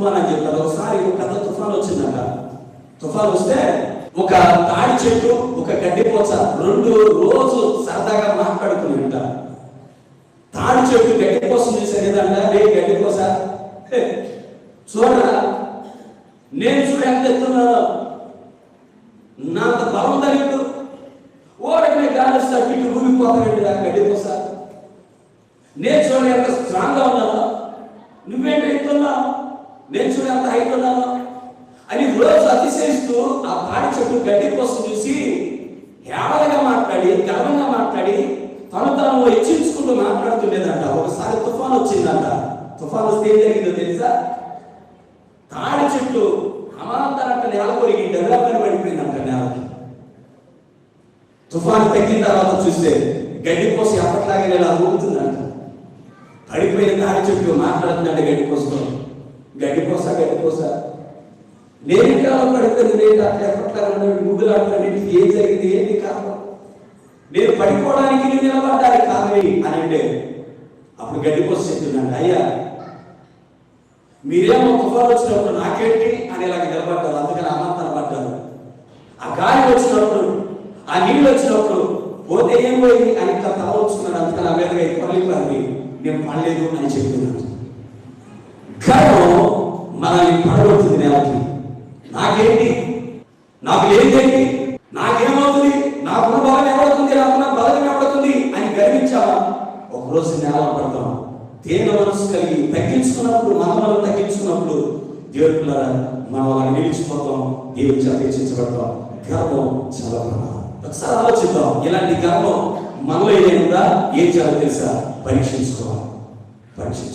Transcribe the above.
తుఫాన్ అని చెప్తారు ఒకసారి ఒక పెద్ద తుఫాన్ వచ్చిందంట తుఫాన్ వస్తే ఒక తాడి చెట్టు ఒక గడ్డి పోచ రెండు రోజు సరదాగా మాట్లాడుకుని ఉంటారు తాడి చెట్టు గడ్డి కోసం చూసారు రే గడ్డి కోస చూడరా? నేను చూడ ఎంత ఎత్తున్నాను నాంత బలం తగ్గదు ఓడమే గాలిస్తా ఇటు ఊగిపోతానండి ఆ గడ్డి కోస నేను చూడ ఎంత స్ట్రాంగ్గా ఉన్నాను. నువ్వేంటి ఎత్తున్నావు? నేను చూడ ఎంత హైట్ ఉన్నాను. అని రోజు అతిశయిస్తూ ఆ పాడి చెట్టు గడ్డి కోసం చూసి హేళనగా మాట్లాడి గర్వంగా మాట్లాడి తను తాను హెచ్చించుకుంటూ మాట్లాడుతుండేదంట. ఒకసారి తుఫాన్ వచ్చిందంట. తుఫాన్ వస్తే ఏం జరిగిందో తెలుసా? తాడి చెట్టు అమాంతరంట నేల కొరిగి డెవలప్మెంట్ పడిపోయిందంట నేలకి. తుఫాన్ తగ్గిన తర్వాత చూస్తే గడ్డి కోసం ఎప్పట్లాగే ఇలా ఊగుతుందంట. పడిపోయిన తాడి చెట్టు మాట్లాడుతుందంటే గడ్డి కోసం. గడ్డిపోస గడ్డిపోస. నేను కాలం పడుతుంది నేను అట్లా ఎప్పట్లాగా ముగ్గులాడుతున్నాను ఏం జరిగింది? ఏంటి కారణం? నేను పడిపోవడానికి నేను నిలబడ్డానికి కారణమే అని అంటే అప్పుడు గడ్డిపోస చెప్తున్నాడు అయ్యా మీరేమో తుఫాన్ వచ్చినప్పుడు నాకేంటి? అని ఇలాగ నిలబడ్డారు అందుకని అమ్మంతన పడ్డారు ఆ గాలి వచ్చినప్పుడు ఆ నీళ్ళు వచ్చినప్పుడు పోతే ఏం పోయింది? అని ఇట్లా తల వచ్చుకున్నాడు అందుకని ఆ మీదగా పని నేను పడలేదు అని చెప్తున్నాను మనల్ని పడగొడుతుంది నేలకి. నాకేంటి? నాకు ఏంటేంటి నాకేమవుతుంది? నాకున్న బలం ఎవడుతుంది? నాకున్న బలం ఎవడుతుంది? అని గర్వించావా ఒకరోజు నేల పడతాం. తేన మనసు కలిగి తగ్గించుకున్నప్పుడు మన మనం తగ్గించుకున్నప్పుడు దేవుడు మనం అలా నిలిచిపోతాం. దేవుడి చేత గర్వం చాలా ప్రమాదం ఒకసారి ఆలోచిద్దాం. ఇలాంటి గర్వం మనలో ఏదైనా ఏం చేయాలో తెలుసా? పరీక్షించుకోవాలి. పరీక్షించుకోవాలి